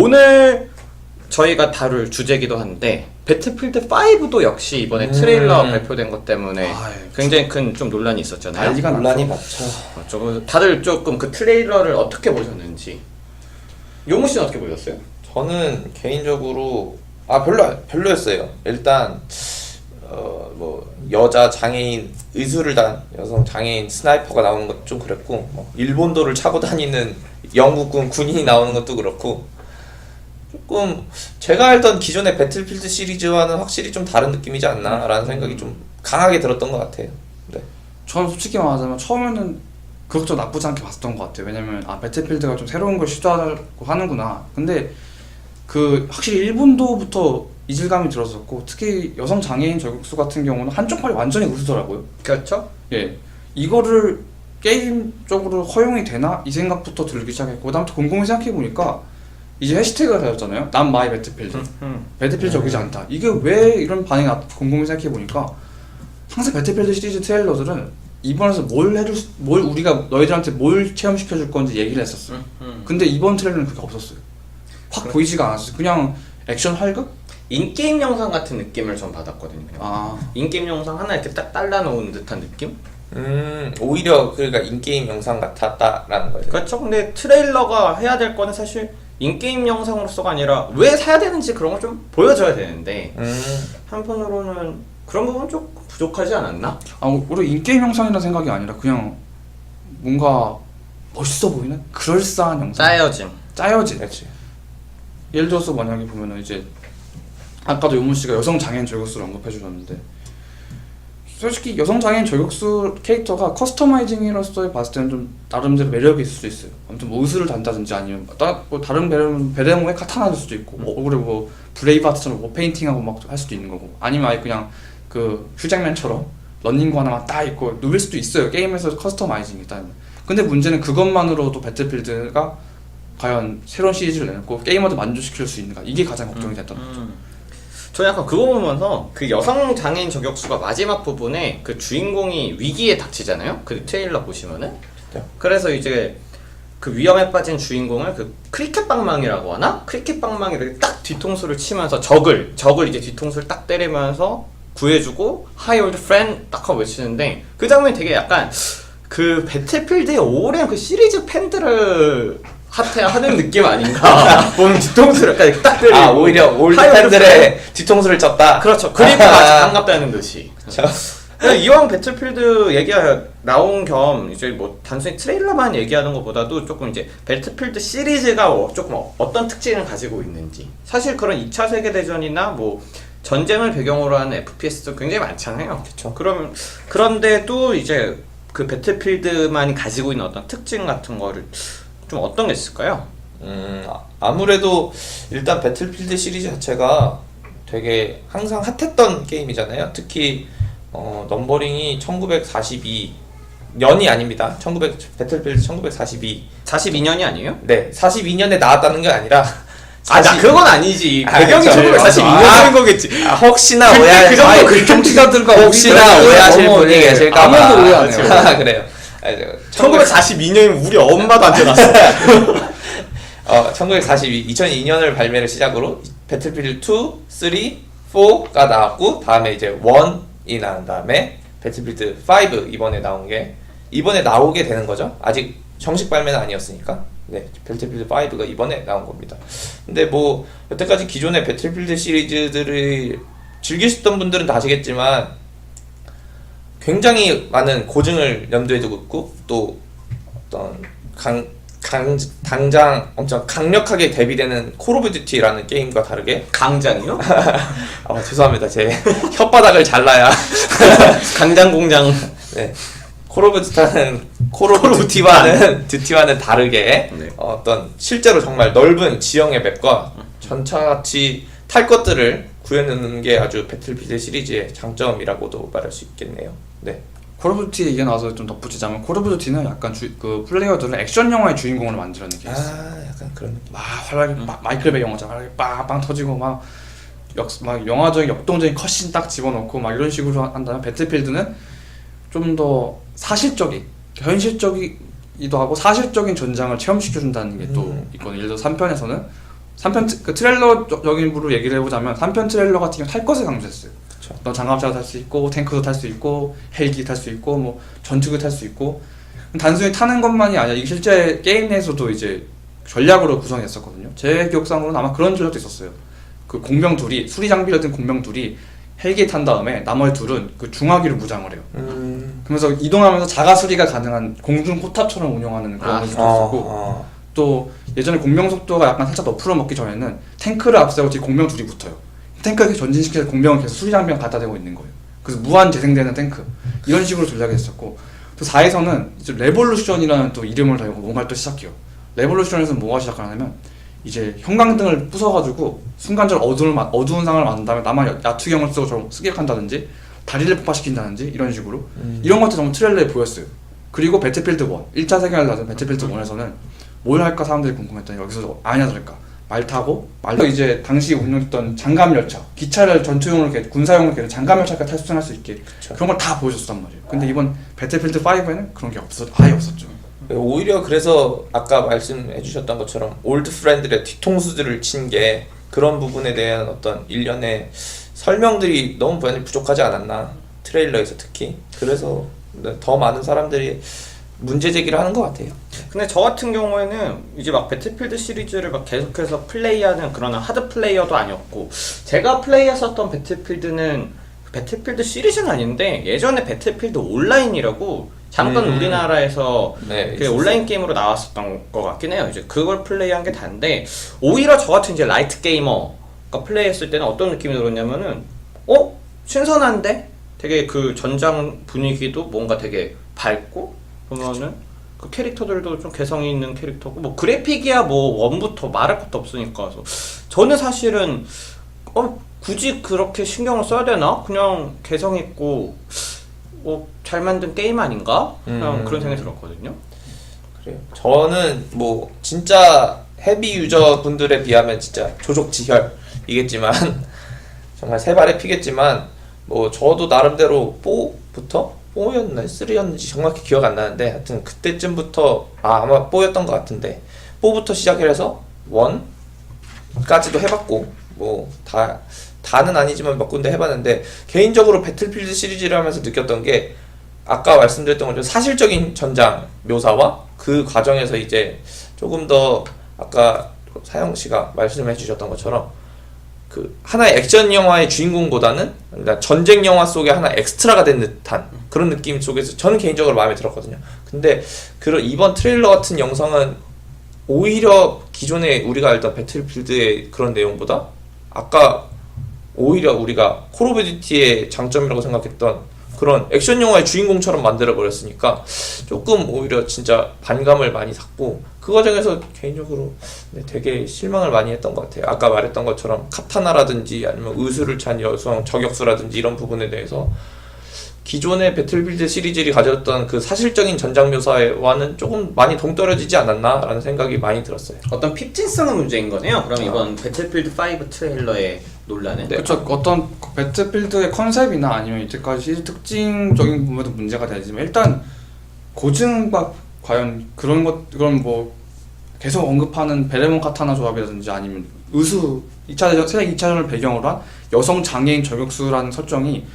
오늘 저희가 다룰 주제기도 한데 배틀필드 5도 역시 이번에 음. 트레일러 발표된 것 때문에 아유, 굉장히 큰 좀 논란이 있었잖아요. 난리가 논란이 났죠. 많죠. 어, 조금 다들 조금 그 트레일러를 어떻게 보셨는지 용우 씨는 어떻게 보셨어요? 저는 개인적으로 아 별로 별로였어요. 일단 어 뭐 여자 장애인 의술을 단 여성 장애인 스나이퍼가 나오는 것도 좀 그랬고 뭐 일본도를 차고 다니는 영국군 군인이 나오는 것도 그렇고 조금 제가 알던 기존의 배틀필드 시리즈와는 확실히 좀 다른 느낌이지 않나라는 생각이 좀 강하게 들었던 것 같아요. 네. 저는 솔직히 말하자면 처음에는 그것도 나쁘지 않게 봤었던 것 같아요. 왜냐면 아 배틀필드가 좀 새로운 걸 시도하고 하는구나. 근데 그 확실히 일본도부터 이질감이 들었었고 특히 여성 장애인 저격수 같은 경우는 한쪽 팔이 완전히 으르더라고요. 그렇죠? 예, 이거를 게임적으로 허용이 되나 이 생각부터 들기 시작했고 그다음부터 곰곰이 생각해 보니까 이제 해시태그가 되었잖아요. 난 마이 배틀필드. 음. 배틀필드 적이지 않다. 이게 왜 이런 반응이 나 곰곰이 생각해 보니까 항상 배틀필드 시리즈 트레일러들은 이번에서 뭘 해줄 수- 뭘 우리가 너희들한테 뭘 체험시켜 줄 건지 얘기를 했었어. 요 음. 근데 이번 트레일러는 그게 없었어요. 확 그래? 보이지가 않았어요. 그냥 액션 활극? 인게임 영상 같은 느낌을 좀 받았거든요. 아, 인게임 영상 하나 이렇게 딱 잘라놓은 듯한 느낌? 음 오히려 그러니까 인게임 영상 같았다라는 거죠. 그렇죠. 근데 트레일러가 해야 될 거는 사실 인게임 영상으로서가 아니라 왜 사야 되는지 그런 걸 좀 보여줘야 되는데 음 한편으로는 그런 부분 좀 부족하지 않았나? 아 우리 인게임 영상이라는 생각이 아니라 그냥 뭔가 멋있어 보이는 그럴싸한 영상. 짜여짐. 짜여진. 그렇지. 예를 들어서 만약에 보면은 이제 아까도 요문 씨가 여성 장애인 저격수를 언급해 주셨는데 솔직히 여성 장애인 저격수 캐릭터가 커스터마이징으로서 봤을 때는 좀 나름대로 매력이 있을 수 있어요. 아무튼 뭐 의술을 단다든지 아니면 따, 뭐 다른 배름 배대목에 카타나일 수도 있고 뭐 얼굴에 뭐 브레이브하트처럼 뭐 페인팅하고 막 할 수도 있는 거고 아니면 아예 그냥 그 휴잭맨처럼 런닝구 하나만 딱 입고 누빌 수도 있어요. 게임에서 커스터마이징 일단. 근데 문제는 그것만으로도 배틀필드가 과연 새로운 시리즈를 내놓고 게이머들 만족시킬 수 있는가 이게 가장 걱정이 됐던 거죠. 음. 저 약간 그거 보면서 그 여성 장애인 저격수가 마지막 부분에 그 주인공이 위기에 닥치잖아요. 그 트레일러 보시면은. 그죠. 그래서 이제 그 위험에 빠진 주인공을 그 크리켓 방망이라고 하나? 크리켓 방망이를 딱 뒤통수를 치면서 적을 적을 이제 뒤통수를 딱 때리면서 구해주고 Hi old friend 딱 하고 외치는데 그 장면이 되게 약간 그 배틀필드의 오랜 그 시리즈 팬들을 하는 느낌 아닌가? 보면 뒤통수를 약간 딱 때리고 아 오히려 올드 Hi, old friend. 팬들의 뒤통수를 쳤다. 그렇죠. 그리고 아주 반갑다는 듯이. 이왕 배틀필드 얘기가 나온 겸 이제 뭐 단순히 트레일러만 얘기하는 것보다도 조금 이제 배틀필드 시리즈가 어- 조금 어- 어떤 특징을 가지고 있는지 사실 그런 2차 세계 대전이나 뭐 전쟁을 배경으로 하는 FPS도 굉장히 많잖아요. 그쵸. 그럼 그런데도 이제 그 배틀필드만이 가지고 있는 어떤 특징 같은 거를 좀 어떤 게 있을까요? 음 아- 아무래도 일단 배틀필드 시리즈 자체가 되게 항상 핫했던 게임이잖아요. 특히 어, 넘버링이 1942 년이 아닙니다. 1900 배틀필드 1942. 42년이 아니에요? 네, 42년에 나왔다는 게 아니라 아, 나40 그건 아니지. 아, 배경이 그쵸. 1942년인 아, 거겠지. 아, 혹시나 오해 그 정도 그 정치자들과 혹시나 오해하실 분이 예, 계실까 봐. 아무도 오해 안 해요. 아, 그래요. 아, 저 1942년이면 우리 엄마도 안 태어났어. 어, 1942, 2002년을 발매를 시작으로 배틀필드 2, 3, 4가 나왔고 다음에 이제 1이 나온 다음에 배틀필드 5 이번에 나온 게 이번에 나오게 되는 거죠. 아직 정식 발매는 아니었으니까. 네, 배틀필드 5가 이번에 나온 겁니다. 근데 뭐 여태까지 기존의 배틀필드 시리즈들을 즐기셨던 분들은 다 아시겠지만 굉장히 많은 고증을 염두에 두고 있고 또 어떤 강, 강 당장 엄청 강력하게 대비되는 콜 오브 듀티라는 게임과 다르게 강장이요? 아 죄송합니다 제 혓바닥을 잘라야 강장 공장. 네. 콜 오브 듀티는 콜 오브 듀티와는 듀티와는 다르게 네. 어떤 실제로 정말 넓은 지형의 맵과 전차같이 탈 것들을 구해내는 게 아주 배틀필드 시리즈의 장점이라고도 말할 수 있겠네요. 네. 콜 오브 듀티 얘기 나와서 좀 덧붙이자면 콜 오브 듀티는 약간 주, 그 플레이어들을 액션 영화의 주인공으로 만들어낸 게 있어요. 아 약간 그런 느낌. 막 활락이 막 마이클 베이 영화잖아. 활락이 빵빵 터지고 막 역, 막 영화적인 역동적인 컷신 딱 집어넣고 막 이런 식으로 한다면 배틀필드는 좀 더 사실적인 현실적이기도 하고 사실적인 전장을 체험시켜 준다는 게또 음. 있거든요. 예를 들어 3편에서는 3편 그 트레일러적인 부로 얘기를 해보자면 3편 트레일러 같은 경우 탈 것을 강조했어요. 그쵸. 너 장갑차도 탈수 있고 탱크도 탈 수 있고 헬기 탈 수 있고 뭐 전투기 탈 수 있고 단순히 타는 것만이 아니라 이게 실제 게임 내에서도 이제 전략으로 구성했었거든요. 제 기억상으로는 아마 그런 전략도 있었어요. 그 공병 둘이 수리 장비를 든 공병 둘이 헬기에 탄 다음에 나머지 둘은 그 중화기를 무장을 해요. 음. 그러면서 이동하면서 자가 수리가 가능한 공중 포탑처럼 운영하는 그런 아, 모습도 어, 있었고 어. 또 예전에 공병 속도가 약간 살짝 더 풀어먹기 전에는 탱크를 앞세고 뒤 공병 둘이 붙어요. 탱크를 전진시켜서 공병을 계속 수리 장비랑 갖다 대고 있는 거예요. 그래서 무한 재생되는 탱크 이런 식으로 전략이 있었고 또 4에서는 이제 레볼루션이라는 또 이름을 달고 뭔가를 또 시작해요. 레볼루션에서 뭐가 시작하냐면 이제 형광등을 부숴가지고 순간적으로 어두운, 마- 어두운 상황을 만든 다음에 나만 야- 야투경을 쓰고 저 습격한다든지 다리를 폭파시킨다든지 이런 식으로 음. 이런 것들 너무 트레일러에 보였어요. 그리고 배틀필드 1, 1차 세계를 나선 배틀필드 1에서는 뭘 할까 사람들이 궁금했더니 여기서 아냐 들을까 말 타고 말로 이제 당시 운영했던 장갑 열차 기차를 전투용으로 이렇게 군사용으로 이렇게 장갑 열차가 탈수할 수 있게 그쵸. 그런 걸 다 보여줬단 말이에요. 근데 이번 배틀필드 5에는 그런 게 없었 아예 없었죠. 오히려 그래서 아까 말씀해 주셨던 것처럼 올드 프렌들의 뒤통수들을 친 게 그런 부분에 대한 어떤 일련의 설명들이 너무 많이 부족하지 않았나 트레일러에서 특히 그래서 더 많은 사람들이 문제 제기를 하는 것 같아요. 근데 저 같은 경우에는 이제 막 배틀필드 시리즈를 막 계속해서 플레이하는 그런 하드 플레이어도 아니었고 제가 플레이했었던 배틀필드는 배틀필드 시리즈는 아닌데 예전에 배틀필드 온라인이라고 잠깐 음. 우리나라에서 네, 그 온라인 게임으로 나왔었던 것 같긴 해요. 이제 그걸 플레이한 게 단데 오히려 저 같은 이제 라이트 게이머가 플레이했을 때는 어떤 느낌이 들었냐면은 어 신선한데 되게 그 전장 분위기도 뭔가 되게 밝고 보면은 그 캐릭터들도 좀 개성이 있는 캐릭터고 뭐 그래픽이야 뭐 원부터 말할 것도 없으니까 그래서 저는 사실은 어 굳이 그렇게 신경을 써야 되나 그냥 개성 있고 뭐 잘 만든 게임 아닌가 그냥 음. 그런 생각이 들었거든요. 그래요. 저는 뭐 진짜 헤비 유저 분들에 비하면 진짜 조족지혈이겠지만 정말 세 발에 피겠지만 뭐 저도 나름대로 4부터 4였나 3였는지 정확히 기억 안 나는데 하여튼 그때쯤부터 아 아마 4였던 것 같은데 4부터 시작해서 1까지도 해봤고 뭐 다 다는 아니지만 몇 군데 해봤는데 개인적으로 배틀필드 시리즈를 하면서 느꼈던 게 아까 말씀드렸던 것처럼 사실적인 전장 묘사와 그 과정에서 이제 조금 더 아까 사영 씨가 말씀해 주셨던 것처럼 그 하나의 액션 영화의 주인공보다는 그러니까 전쟁 영화 속에 하나 엑스트라가 된 듯한 그런 느낌 속에서 저는 개인적으로 마음에 들었거든요. 근데 그 이번 트레일러 같은 영상은 오히려 기존에 우리가 알던 배틀필드의 그런 내용보다 아까 오히려 우리가 콜 오브 듀티의 장점이라고 생각했던 그런 액션 영화의 주인공처럼 만들어 버렸으니까 조금 오히려 진짜 반감을 많이 샀고 그 과정에서 개인적으로 네, 되게 실망을 많이 했던 것 같아요. 아까 말했던 것처럼 카타나라든지 아니면 의수를 찬 여성 저격수라든지 이런 부분에 대해서 기존의 배틀필드 시리즈를 가졌던 그 사실적인 전장 묘사와는 조금 많이 동떨어지지 않았나라는 생각이 많이 들었어요. 어떤 핍진성의 문제인 거네요. 그럼 이번 배틀필드 5 트레일러의 논란은 네. 그렇죠. 어떤 배틀필드의 컨셉이나 아니면 이때까지 시리즈 특징적인 부분도 문제가 되지만 일단 고증과 과연 그런 것 그런 뭐 계속 언급하는 베레몬 카타나 조합이라든지 아니면 의수 2차 세계 2차전을 배경으로 한 여성 장애인 저격수라는 설정이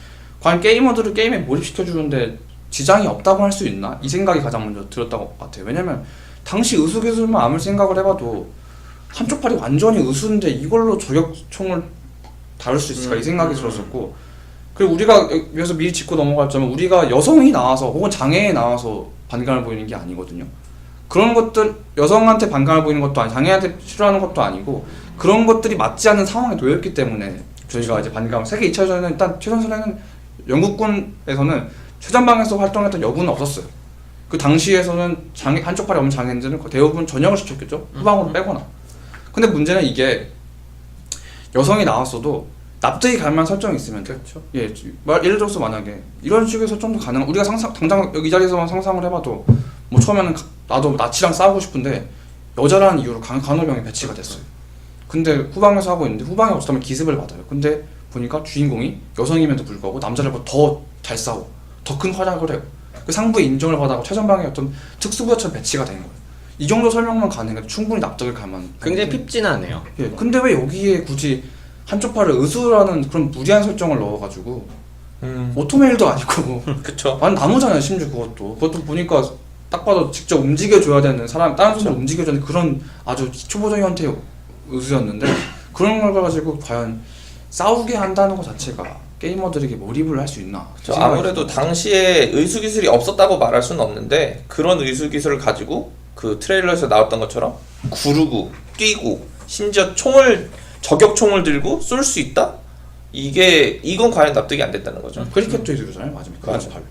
과연 게이머들을 게임에 몰입시켜 주는데 지장이 없다고 할 수 있나 이 생각이 가장 먼저 들었던 것 같아요. 왜냐면 당시 의수 기술만 아무리 생각을 해봐도 한쪽 팔이 완전히 의수인데 이걸로 저격총을 다룰 수 있을까 이 음, 생각이 음. 들었었고 그리고 우리가 여기서 미리 짚고 넘어갔자면 우리가 여성이 나와서 혹은 장애에 나와서 반감을 보이는 게 아니거든요. 그런 것들 여성한테 반감을 보이는 것도 아니 장애한테 싫어하는 것도 아니고 그런 것들이 맞지 않는 상황에 놓였기 때문에 저희가 이제 반감 세계 2차전에는 일단 최선수라는 영국군에서는 최전방에서 활동했던 여군은 없었어요. 그 당시에서는 장애 한쪽 팔이 없는 장애인들은 대부분 전역을 시켰겠죠. 후방으로 빼거나. 근데 문제는 이게 여성이 나왔어도 납득이 갈 만한 설정이 있으면 그렇죠. 예, 말 예를 들어서 만약에 이런 식의 설정도 가능. 우리가 상상 당장 여기 이 자리에서만 상상을 해봐도 뭐 처음에는 가- 나도 나치랑 싸우고 싶은데 여자라는 이유로 간, 간호병이 배치가 됐어요. 근데 후방에서 하고 있는데 후방에 어쩌면 기습을 받아요. 근데 보니까 주인공이 여성임에도 불구하고 남자들보다 더 잘 싸우고 더 큰 활약을 해요. 그 상부의 인정을 받아고 최전방에 어떤 특수부대처럼 배치가 된 거예요. 이 정도 설명만 가능해 충분히 납득을 갈만. 굉장히 핍진하네요. 예. 근데 왜 여기에 굳이 한쪽 팔을 의수라는 그런 무리한 설정을 넣어가지고 음. 오토메일도 아니고 그쵸. 완 나무잖아요 심지어 그것도 그것도 보니까 딱 봐도 직접 움직여줘야 되는 사람 다른 손으로 움직여줘야 되는 그런 아주 초보적인 형태의 의수였는데 그런 걸 가지고 과연 싸우게 한다는 것 자체가 게이머들에게 몰입을 할 수 있나 저 아무래도 당시에 의수 기술이 없었다고 말할 수는 없는데 그런 의수 기술을 가지고 그 트레일러에서 나왔던 것처럼 구르고 뛰고 심지어 총을 저격총을 들고 쏠 수 있다? 이게 이건 과연 납득이 안 됐다는 거죠. 크리켓도 이러잖아요 맞으면 맞아. 맞아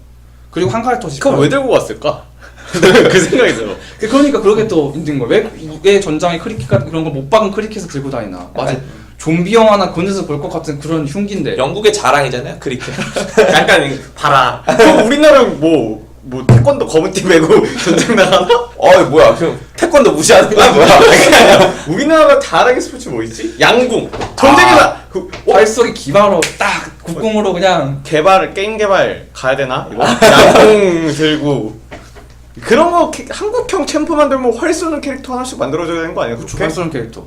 그리고 한 가지 더 그럼 왜 들고 왔을까? 그 생각이 들어. 그- 그러니까 그렇게 또 힘든 거야. 왜, 왜 전장에 크리켓 같은 그런 걸 못 박은 크리켓을 들고 다니나. 마치 좀비 영화나 그런데서 볼 것 같은 그런 흉기인데. 영국의 자랑이잖아요, 크리켓. 약간 봐라. 그럼 우리나라는 뭐, 뭐 태권도 검은띠 메고 전쟁 나가나? 어, 뭐야? 그럼 태권도 무시하는 거야, 뭐야? 우리나라가 잘하는 스포츠 뭐 있지? 양궁. 전쟁이다. 그, 어? 발속이 기바로 딱 국궁으로 그냥 개발 게임 개발 가야 되나? 이거 양궁 들고 그런 거 캐- 한국형 챔프 만들면 활 쏘는 캐릭터 하나씩 만들어줘야 되는 거 아니야? 그렇게? 발쏘는 캐릭터.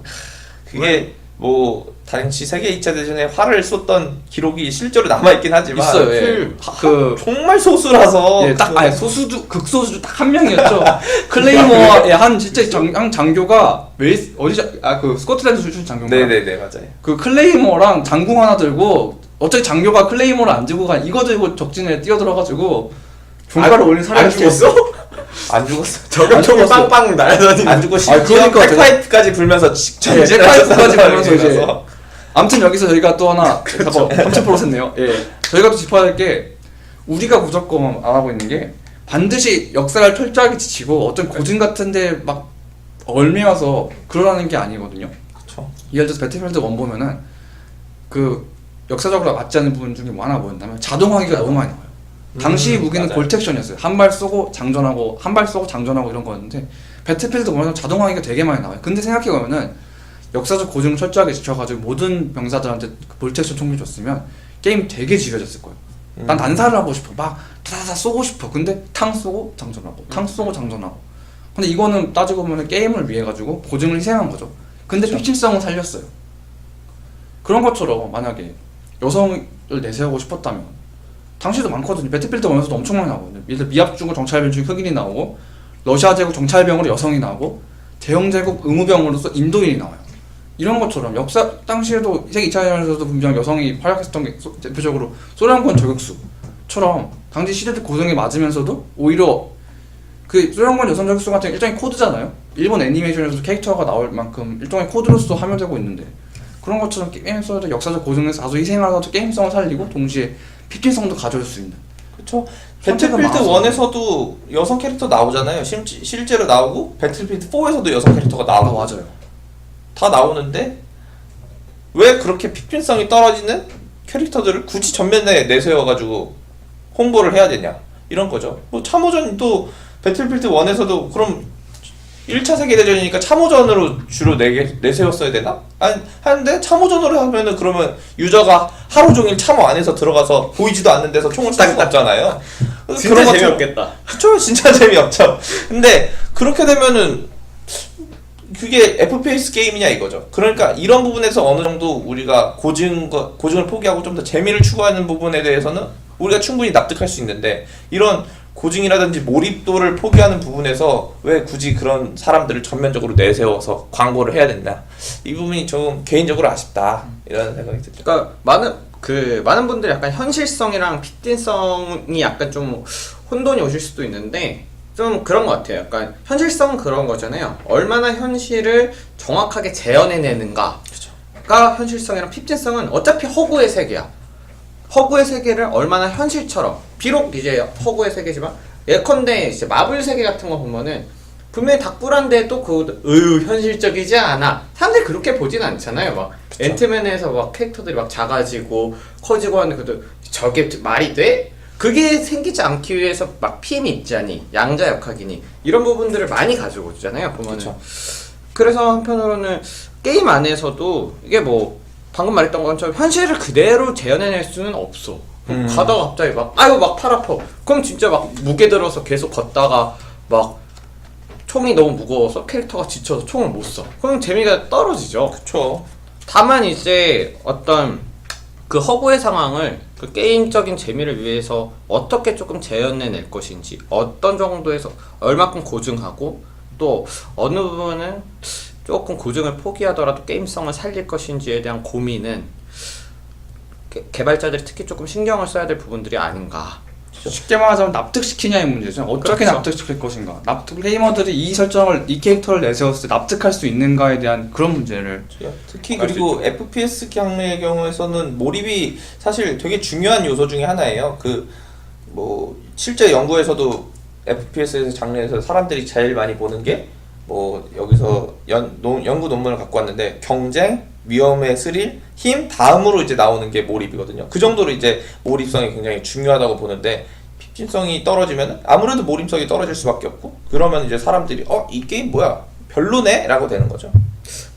그게 뭐 당시 세계 2차 대전에 활을 쏟던 기록이 실제로 남아 있긴 하지만 있어요. 예. 그- 그 정말 소수라서 예, 딱 그거- 아니 소수주 극소수주 딱 한 명이었죠. 클레이모어 예, 한 진짜 장, 한 장교가 웨이 어디 아그 스코틀랜드 출신 장교인가? 네네네 맞아요. 그 클레이모랑 장궁 하나 들고 어차피 장교가 클레이모를 안 들고 간 이거 들고 적진에 뛰어들어가지고 종가를 올린 사람이 안 죽었어? 안 죽었어. 저격총이 안 죽었어. 빵빵 날아다니는 안 죽고 아, 심지어 그러니까 제가- 백파이트까지 불면서 예, 백파이트까지 불면서 이제. 아무튼 여기서 저희가 또 하나 잠깐 30% 샜네요. 예. 저희가 또 짚어야 될 게 우리가 무조건 알아보고 있는 게 반드시 역사를 철저하게 지치고 어떤 고증 같은데 막 얼매와서 그러라는 게 아니거든요. 그쵸. 예를 들어서 배틀필드 1 보면은 그 역사적으로 맞지 않는 부분 중에 뭐 하나 뭐였냐면 자동화기가 너무 많이 나와요. 당시 음, 무기는 맞아요. 골텍션이었어요. 한 발 쏘고 장전하고 한 발 쏘고 장전하고 이런 거였는데 배틀필드 보면 자동화기가 되게 많이 나와요. 근데 생각해 보면은 역사적 고증을 철저하게 지켜가지고 모든 병사들한테 그 볼텍션 총기 줬으면 게임 되게 지겨졌을 거예요. 음. 난 난사를 하고 싶어. 막 다다다 쏘고 싶어. 근데 탕 쏘고 장전하고 탕 쏘고 장전하고. 근데 이거는 따지고 보면 게임을 위해 가지고 고증을 희생한 거죠. 근데 픽신성은 살렸어요. 그런 것처럼 만약에 여성을 내세우고 싶었다면 당시도 많거든요. 배틀필드 원에서도 엄청 많이 나오거든요. 예를 들어 미합 중국 정찰병 중에 흑인이 나오고 러시아 제국 정찰병으로 여성이 나오고 대영 제국 의무병으로서 인도인이 나와요. 이런 것처럼 역사 당시에도 세계 2차 대전에서도 분명 여성이 활약했던 게 소- 대표적으로 소련군 저격수처럼 당시 시대적 고정에 맞으면서도 오히려 그 소련군 여성 저격수 같은 게 일종의 코드잖아요. 일본 애니메이션에서도 캐릭터가 나올 만큼 일종의 코드로서 함유되고 있는데 그런 것처럼 게임에서도 역사적 고증에서 다소 희생하면서 게임성을 살리고 동시에 피팅성도 가져올 수 있는. 선택은 배틀필드 많아서. 1에서도 여성 캐릭터 나오잖아요. 실, 실제로 나오고 배틀필드 4에서도 여성 캐릭터가 나오고 맞아요. 다 나오는데 왜 그렇게 피핀성이 떨어지는 캐릭터들을 굳이 전면에 내세워가지고 홍보를 해야 되냐 이런 거죠. 뭐 참호전도 배틀필드 1에서도 그럼 1차 세계대전이니까 참호전으로 주로 내, 내세웠어야 되나? 아니, 하는데 참호전으로 하면은 그러면 유저가 하루 종일 참호 안에서 들어가서 보이지도 않는 데서 총을 쏠 수가 없잖아요. 진짜 그런 것처럼- 재미없겠다. 그쵸 진짜 재미없죠 근데 그렇게 되면은 그게 FPS 게임이냐 이거죠 그러니까 이런 부분에서 어느 정도 우리가 고증 고증을 포기하고 좀 더 재미를 추구하는 부분에 대해서는 우리가 충분히 납득할 수 있는데 이런 고증이라든지 몰입도를 포기하는 부분에서 왜 굳이 그런 사람들을 전면적으로 내세워서 광고를 해야 된다 이 부분이 좀 개인적으로 아쉽다 이런 생각이 들죠 그러니까 많은 그 많은 분들이 약간 현실성이랑 핏딘성이 약간 좀 혼돈이 오실 수도 있는데 좀 그런 것 같아요. 약간 현실성은 그런 거잖아요. 얼마나 현실을 정확하게 재현해내는가가 현실성이랑 핏딘성은 어차피 허구의 세계야. 허구의 세계를 얼마나 현실처럼 비록 이제 허구의 세계지만 예컨대 이제 마블 세계 같은 거 보면은 분명히 닭불한데도 그으 현실적이지 않아. 사람들이 그렇게 보진 않잖아요. 막 앤트맨에서 막 캐릭터들이 막 작아지고 커지고 하는데 그래도 저게 말이 돼? 그게 생기지 않기 위해서 막 피임이 있자니? 양자 역학이니? 이런 부분들을 많이 가지고 오잖아요 보면은. 그쵸. 그래서 한편으로는 게임 안에서도 이게 뭐 방금 말했던 것처럼 현실을 그대로 재현해낼 수는 없어. 음. 가다가 갑자기 막 아유 막 팔 아파. 그럼 진짜 막 무게 들어서 계속 걷다가 막 총이 너무 무거워서 캐릭터가 지쳐서 총을 못 써. 그럼 재미가 떨어지죠. 그쵸. 다만 이제 어떤 그 허구의 상황을 그 게임적인 재미를 위해서 어떻게 조금 재현해낼 것인지 어떤 정도에서 얼마큼 고증하고 또 어느 부분은 조금 고증을 포기하더라도 게임성을 살릴 것인지에 대한 고민은 개- 개발자들이 특히 조금 신경을 써야 될 부분들이 아닌가 쉽게 말하자면 납득시키냐의 문제죠. 어떻게 그렇죠. 납득시킬 것인가. 납득 게이머들이 이 설정을 이 캐릭터를 내세웠을 때 납득할 수 있는가에 대한 그런 문제를 특히 알수 그리고 FPS 장르의 경우에서는 몰입이 사실 되게 중요한 요소 중에 하나예요. 그 뭐 실제 연구에서도 FPS 장르에서 사람들이 제일 많이 보는 게 뭐 여기서 연, 노, 연구 논문을 갖고 왔는데 경쟁, 위험의 스릴, 힘 다음으로 이제 나오는 게 몰입이거든요. 그 정도로 이제 몰입성이 굉장히 중요하다고 보는데 핍진성이 떨어지면 아무래도 몰입성이 떨어질 수밖에 없고 그러면 이제 사람들이 어 이 게임 뭐야 별로네라고 되는 거죠.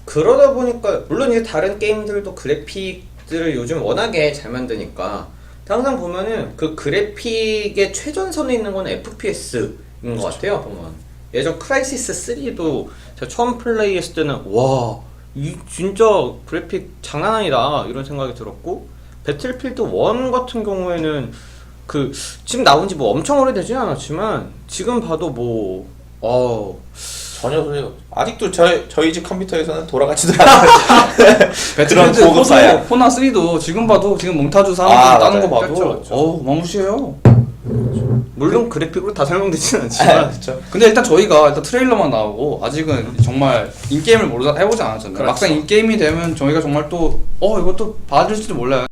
그러다 보니까 물론 이제 다른 게임들도 그래픽들을 요즘 워낙에 잘 만드니까 항상 보면은 그 그래픽의 최전선에 있는 건 FPS인 것 같아요 보면 예전 크라이시스 3도 제가 처음 플레이했을 때는 와 이 진짜 그래픽 장난 아니다 이런 생각이 들었고 배틀필드 1 같은 경우에는 그 지금 나온 지 뭐 엄청 오래되진 않았지만 지금 봐도 뭐 어, 전혀 전혀 아직도 저희 저희 집 컴퓨터에서는 돌아가지도 않아요. 배틀필드 고급사야. 포나 3도 지금 봐도 지금 몽타주 사람들 아, 따는 거 맞아요. 봐도 그렇죠, 그렇죠. 어우 마무시해요. 물론 그래픽으로 다 설명되지는 않지만 그렇죠. 근데 일단 저희가 일단 트레일러만 나오고 아직은 정말 인게임을 모르다 해보지 않았잖아요. 그렇죠. 막상 인게임이 되면 저희가 정말 또 어 이것도 봐줄지도 몰라요.